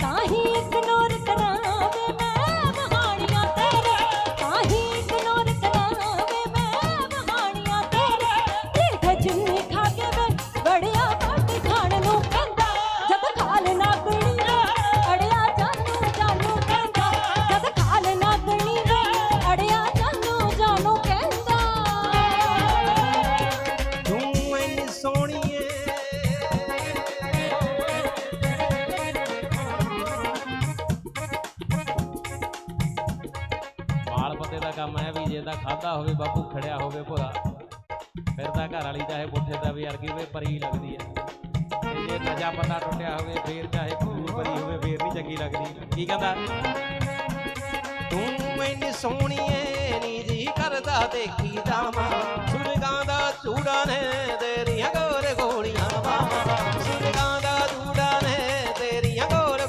ਤਾਂ ਹੀ ਮਾਲ ਪੱਤੇ ਦਾ ਕੰਮ ਹੈ ਵੀ ਜੇ ਤਾਂ ਖਾਦਾ ਹੋਵੇ, ਬਾਪੂ ਖੜਿਆ ਹੋਵੇ ਭੋਰਾ। ਫਿਰ ਤਾਂ ਘਰ ਵਾਲੀ ਚਾਹੇ ਪੁੱਠੇ ਦਾ ਵੀ ਅਰਗੀ ਹੋਵੇ, ਪਰੀ ਲੱਗਦੀ ਹੈ। ਤੇ ਜੇ ਨਜਾ ਪਤਾ ਟੁੱਟਿਆ ਹੋਵੇ, ਫੇਰ ਚਾਹੇ ਭੂਰ ਪਰੀ ਹੋਵੇ, ਫੇਰ ਨਹੀਂ ਚੰਗੀ ਲੱਗਦੀ। ਕੀ ਕਹਿੰਦਾ? ਤੂੰ ਇੰਨੀ ਸੋਹਣੀ ਨੀ ਜੀ ਕਰਦਾ ਦੇਖੀ ਜਾਵਾਂ। ਸੁਰਗਾਂ ਦਾ ਚੂੜਾ ਨੇ